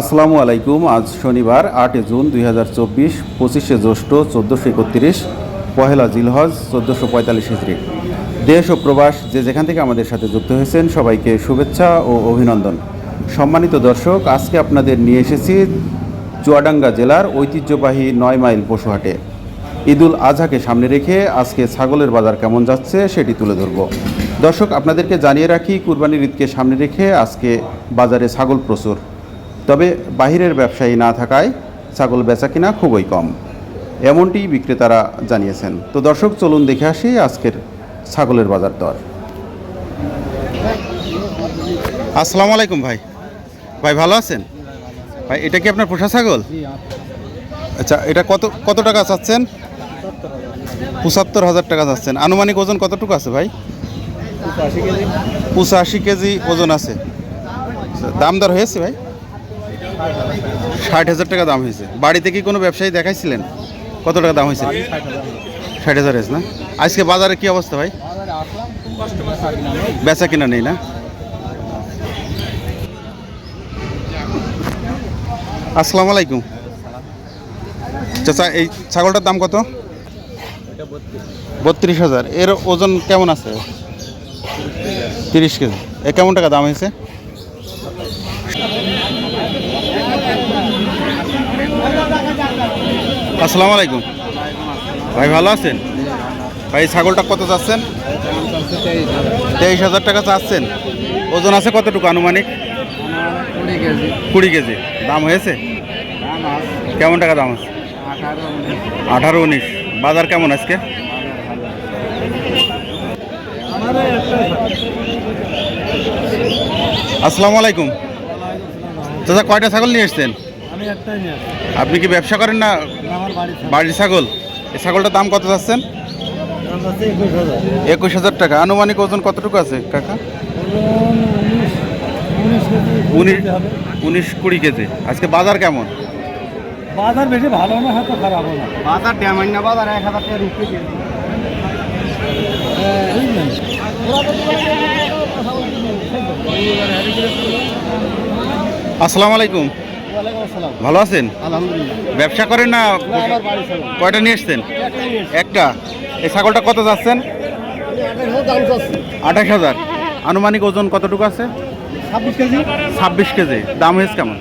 আসসালামু আলাইকুম, আজ শনিবার আটই জুন দুই হাজার চব্বিশ, পঁচিশে জ্যৈষ্ঠ চোদ্দোশো একত্রিশ, পহেলা জিলহজ চোদ্দোশো পঁয়তাল্লিশ হিজড়ি দেশ ও প্রবাস যে যেখান থেকে আমাদের সাথে যুক্ত হয়েছেন, সবাইকে শুভেচ্ছা ও অভিনন্দন। সম্মানিত দর্শক, আজকে আপনাদের নিয়ে এসেছি চুয়াডাঙ্গা জেলার ঐতিহ্যবাহী নয় মাইল পশুহাটে ঈদুল আজহাকে সামনে রেখে আজকে ছাগলের বাজার কেমন যাচ্ছে সেটি তুলে ধরব। দর্শক, আপনাদেরকে জানিয়ে রাখি, কুরবানির ঈদকে সামনে রেখে আজকে বাজারে ছাগল প্রচুর। তবে বাহিরের ব্যবসায়ী না থাকায় ছাগল বেচা কিনা খুবই কম। এমনটি বিক্রেতারা জানিয়েছেন। তো দর্শক চলুন দেখে আসি আজকের ছাগলের বাজার দর। আসসালামু আলাইকুম ভাই। ভাই ভালো আছেন? ভাই এটা কি আপনার পোষা ছাগল? আচ্ছা। এটা কত কত টাকা চাচ্ছেন? পঁচাত্তর হাজার টাকা চাচ্ছেন। আনুমানিক ওজন কতটুকু আছে ভাই? পঁচাশি কেজি ওজন আছে। আচ্ছা, দাম দর হয়েছে ভাই? ষাট হাজার টাকা দাম হয়েছে। বাড়িতে কি কোনো ব্যবসায়ী দেখাইছিলেন? কত টাকা দাম হয়েছে? ষাট হাজার হয়েছে না? আজকে বাজারে কি অবস্থা ভাই? বেচা কিনা নেই না? আসসালামু আলাইকুম। চাচা, এই ছাগলটার দাম কত? বত্রিশ হাজার। এর ওজন কেমন আছে? তিরিশ কেজি। এ কেমন টাকা দাম হয়েছে? আসসালামু আলাইকুম। ভাই ভালো আছেন? ভাই ছাগলটা কত চাচ্ছেন? তেইশ হাজার টাকা চাচ্ছেন। ওজন আছে কতটুকু আনুমানিক? কুড়ি কেজি। দাম হয়েছে? কেমন টাকা দাম আছে? আঠারো উনিশ। বাজার কেমন আজকে? আসসালামু আলাইকুম। দাদা কয়টা ছাগল নিয়ে এসছেন? আপনি কি ব্যবসা করেন না? আমার বাড়ির ছাগল। এই ছাগলটার দাম কত যাচ্ছেন? একুশ হাজার। একুশ হাজার টাকা। আনুমানিক ওজন কতটুকু আছে কাকা? উনিশ কুড়ি কেজি। আজকে বাজার কেমন? বাজার বেশি ভালো না হয়তো খারাপও না। বাজার ড্যামেজ না বাজার এক হাজার টাকা রুপি আসসালামু আলাইকুম। ভালো আছেন? ব্যবসা করেন না কয়টা নিয়ে এসছেন? নিয়ে। একটা। এই ছাগলটা কত যাচ্ছেন? আঠাশ হাজার আনুমানিক ওজন কতটুকু আছে? ছাব্বিশ কেজি। ছাব্বিশ কেজি। দাম হয়েছে কেমন?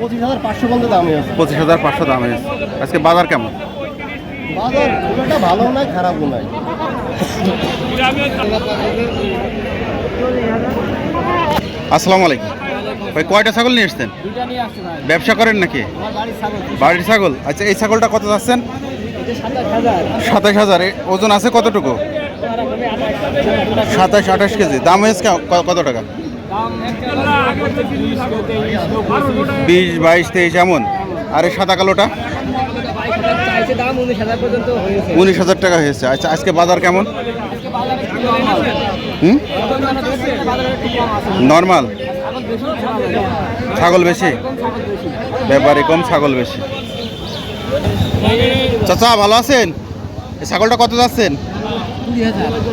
পঁচিশ হাজার পাঁচশো পর্যন্ত দাম হয়ে আছে পঁচিশ হাজার পাঁচশো দাম হয়েছে। আজকে বাজার কেমন? বাজার খুব একটা ভালো নাই খারাপও নাই। আসসালামু আলাইকুম। ভাই কয়টা ছাগল নিয়ে এসছেন দুইটা নিয়ে আসছে ভাই। ব্যবসা করেন নাকি? বাড়ির ছাগল। আচ্ছা এই ছাগলটা কত যাচ্ছেন? সাতাশ হাজার। ওজন আছে কতটুকু? সাতাশ আঠাশ কেজি। দাম হয়েছে কত টাকা? বিশ বাইশ তেইশ এমন। আর এই সাদা কালোটা? উনিশ হাজার উনিশ হাজার টাকা হয়েছে। আচ্ছা আজকে বাজার কেমন? হুম? নর্মাল? ছাগল বেশি? ব্যাপারে কম ছাগল বেশি। চাচা, ভালো আছেন? এই ছাগলটা কত যাচ্ছেন?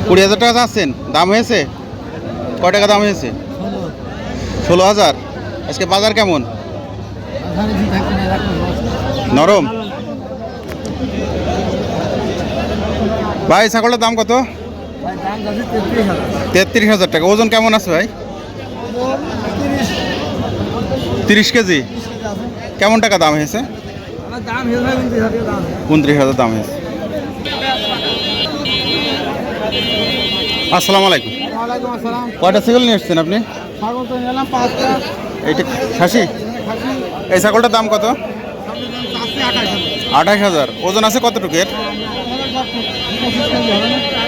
কুড়ি হাজার টাকা যাচ্ছেন। দাম হয়েছে? কয় টাকা দাম হয়েছে? ষোলো হাজার। আজকে বাজার কেমন? নরম? ভাই ছাগলের দাম কত? তেত্রিশ হাজার টাকা। ওজন কেমন আছে ভাই? তিরিশ কেজি? কেমন টাকা দাম হয়েছে? উনত্রিশ হাজার দাম হয়েছে। আসসালামু আলাইকুম। কয়টা ছাগল নিয়ে এসছেন আপনি? এইটা খাসি? এই ছাগলটার দাম কত? আঠাশ হাজার। ওজন আছে কতটুকু এর?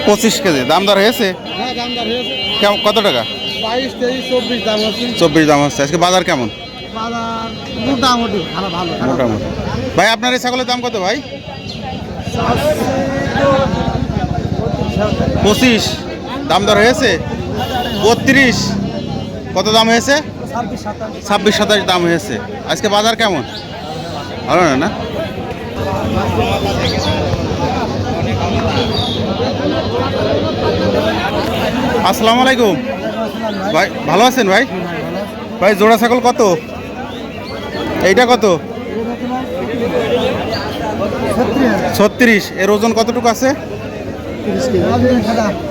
পঁচিশ কেজি। দাম দর হয়েছে? হ্যাঁ কত টাকা? চব্বিশ দাম হচ্ছে আজকে বাজার কেমন? বাজার মোটামুটি ভালো ভালো। মোটামুটি। ভাই আপনার এই ছাগলের দাম কত ভাই? পঁচিশ। দাম দর হয়েছে? বত্রিশ। কত দাম হয়েছে? ছাব্বিশ সাতাশ। দাম হয়েছে। আজকে বাজার কেমন? ভালো না না? আসসালামু আলাইকুম। ভাই ভালো আছেন ভাই? ভাই জোড়া ছাগল কত? এইটা কত? ছত্রিশ। এর ওজন কতটুকু আছে?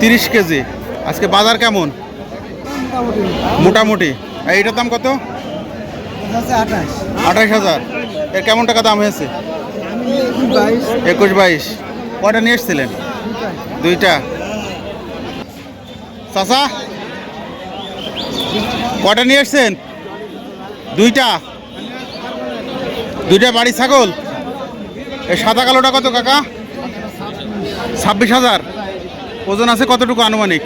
তিরিশ কেজি। আজকে বাজার কেমন? মোটামুটি। এইটার দাম কত? আঠাশ হাজার। এর কেমন টাকা দাম হয়েছে? একুশ বাইশ। কটা নিয়ে এসছিলেন? দুইটা। চাচা কটা নিয়ে এসছেন? দুইটা। দুইটা বাড়ি ছাগল? এই সাদা কালোটা কত কাকা? ছাব্বিশ হাজার। ওজন আছে কতটুকু আনুমানিক?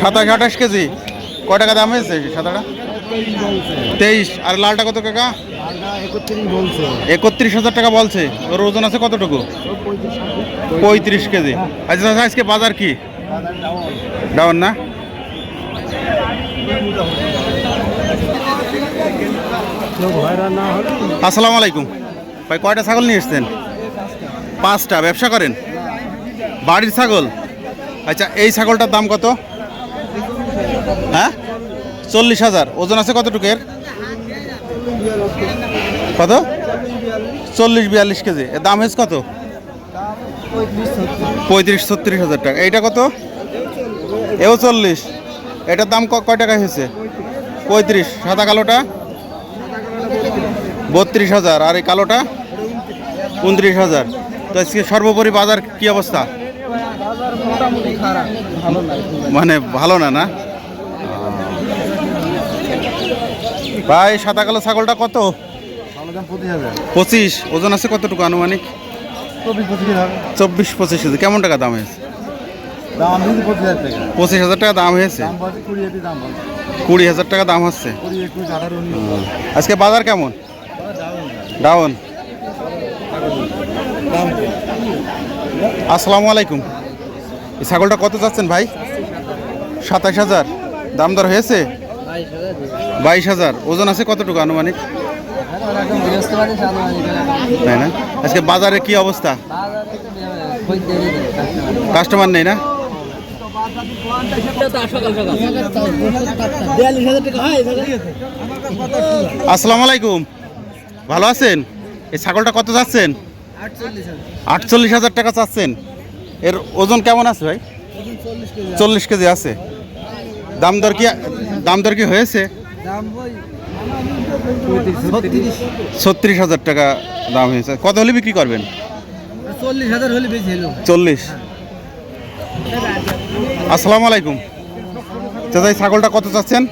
সাতাশ আঠাশ কেজি। কয় টাকা দাম হয়েছে সাদাটা? তেইশ। আর লালটা কত কাকা? একত্রিশ হাজার টাকা বলছে। ওর ওজন আছে কতটুকু? পঁয়ত্রিশ কেজি। আচ্ছা দাদা আজকে বাজার কি? ডাউন না? আসসালামু আলাইকুম। ভাই, কয়টা ছাগল নিয়ে এসছেন? পাঁচটা। ব্যবসা করেন? বাড়ির ছাগল? আচ্ছা এই ছাগলটার দাম কত? হ্যাঁ? চল্লিশ হাজার। ওজন আছে কতটুকু এর? কত? চল্লিশ বিয়াল্লিশ কেজি। এর দাম হয়েছে কত? পঁয়ত্রিশ ছত্রিশ হাজার টাকা। এইটা কত? এও চল্লিশ। এটার দাম কয় টাকা হয়েছে? পঁয়ত্রিশ। সাদা কালোটা? বত্রিশ হাজার। আর এই কালোটা? উনত্রিশ হাজার। তো আজকে সর্বোপরি বাজার কি অবস্থা? মানে ভালো না না? ভাই, সাদা কালো ছাগলটা কত? পঁচিশ। ওজন আছে কতটুকু আনুমানিক? চব্বিশ পঁচিশ কেজি। কেমন টাকা দাম হয়েছে? পঁচিশ হাজার টাকা দাম হয়েছে? কুড়ি হাজার টাকা দাম হচ্ছে। আজকে বাজার কেমন? ডাউন। আসসালামু আলাইকুম। এই ছাগলটা কত চাচ্ছেন ভাই? সাতাশ হাজার। দাম দর হয়েছে? বাইশ হাজার। ওজন আছে কতটুকু আনুমানিক? তাই না? আজকে বাজারে কি অবস্থা? কাস্টমার নেই না? আসসালামু আলাইকুম। ভালো আছেন? এই ছাগলটা কত চাচ্ছেন? আটচল্লিশ হাজার টাকা চাচ্ছেন। এর ওজন কেমন আছে ভাই? চল্লিশ কেজি আছে। দাম দর কি, দাম দর কি হয়েছে? ছত্রিশ হাজার টাকা দাম হয়েছে। কত হলে বিক্রি করবেন? চল্লিশ। আসসালামু আলাইকুম। চাচা এই ছাগলটা কত চাচ্ছেন?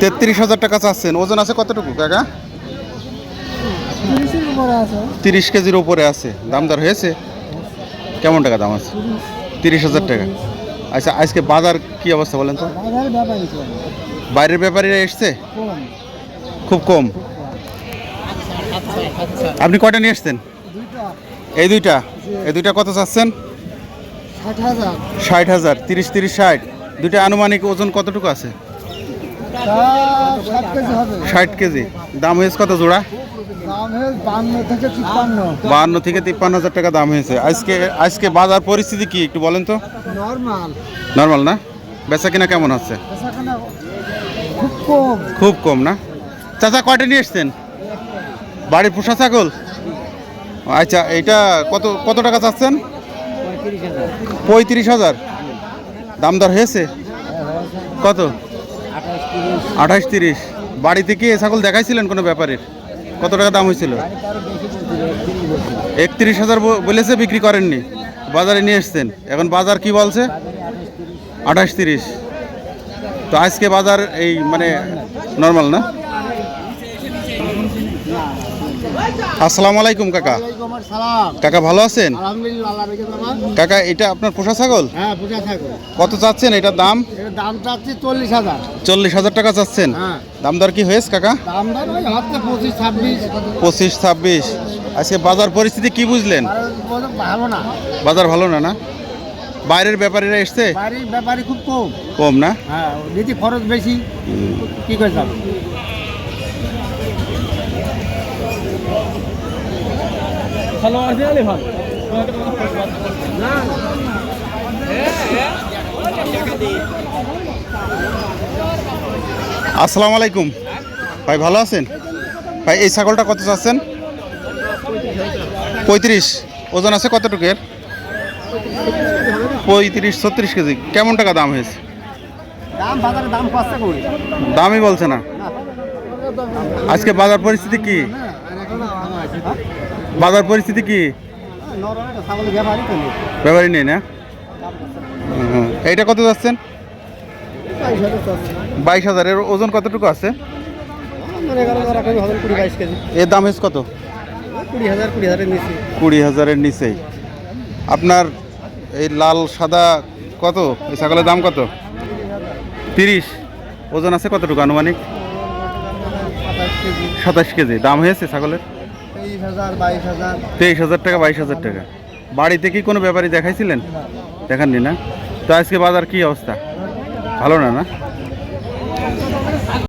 তেত্রিশ হাজার টাকা চাচ্ছেন। ওজন আছে কতটুকু কাকা? তিরিশ কেজির উপরে আছে। দাম দর হয়েছে? কেমন টাকা দাম আছে? তিরিশ হাজার টাকা। আচ্ছা আজকে বাজার কি অবস্থা বলেন তো? বাইরের ব্যাপারীরা এসছে? খুব কম। আপনি কয়টা নিয়ে এসছেন? এই দুইটা। এই দুইটা কত চাচ্ছেন? ষাট হাজার। ষাট হাজার তিরিশ তিরিশ ষাট। দুইটা আনুমানিক ওজন কতটুকু আছে? ষাট কেজি দাম হয়েছে কত জোড়া? বান্ন থেকে তিপ্পান্ন। বাহান্ন থেকে তিপ্পান্ন হাজার টাকা দাম হয়েছে। আজকে আজকে বাজার পরিস্থিতি কি একটু বলেন তো? নর্মাল। না? বেচা কিনা কেমন হচ্ছে? খুব কম। না? চাচা কয়টা নিয়ে এসছেন? বাড়ির পোষা ছাগল? আচ্ছা এইটা কত কত টাকা চাচ্ছেন? পঁয়ত্রিশ হাজার। দাম দর হয়েছে? কত? আঠাশ তিরিশ। বাড়ি থেকে এ ছাগল দেখাইছিলেন কোনো ব্যাপারের কত টাকা দাম হয়েছিল? একত্রিশ হাজার বলেছে, বিক্রি করেননি। বাজারে নিয়ে এসছেন। এখন বাজার কি বলছে? আঠাশ তিরিশ। তো আজকে বাজার এই মানে নর্মাল না? আসসালামু আলাইকুম কাকা। কাকা ভালো আছেন? কাকা এটা আপনার পোষা ছাগল? হ্যাঁ পূজা থাকো কত চাচ্ছেন এটার দাম? এর দাম চাচ্ছি চল্লিশ হাজার। চল্লিশ হাজার টাকা চাচ্ছেন। হ্যাঁ। দাম দর কি হয়েছে কাকা? পঁচিশ ছাব্বিশ। আজকে বাজার পরিস্থিতি কি বুঝলেন? ভালো না। বাজার ভালো না না? বাইরের ব্যাপারীরা এসছে? ব্যাপারে খুব কম। কম না? হ্যাঁ খরচ বেশি। কি করে যাবে? ভালো আছে আলে ভালো। আসসালামু আলাইকুম। ভাই ভালো আছেন? ভাই এই ছাগলটা কত চাচ্ছেন? পঁয়ত্রিশ। ওজন আছে কতটুকু এর? পঁয়ত্রিশ ছত্রিশ কেজি। কেমন টাকা দাম হয়েছে? দামই বলছে না। আজকে বাজার পরিস্থিতি কি? বাজার পরিস্থিতি কি? ব্যাপারই নেই না? হুম। এইটা কত যাচ্ছেন? বাইশ হাজারের ওজন কতটুকু আছে? এর দাম হয়েছে কত? কুড়ি হাজার কুড়ি হাজারের নিচেই। আপনার এই লাল, সাদা কত? এই ছাগলের দাম কত? তিরিশ। ওজন আছে কতটুকু আনুমানিক? সাতাশ কেজি। দাম হয়েছে ছাগলের? তেইশ হাজার টাকা, বাইশ হাজার টাকা। বাড়িতে কি কোনো ব্যাপারই দেখাইছিলেন? দেখাননি না? তো আজকে বাজার কি অবস্থা? ভালো না না?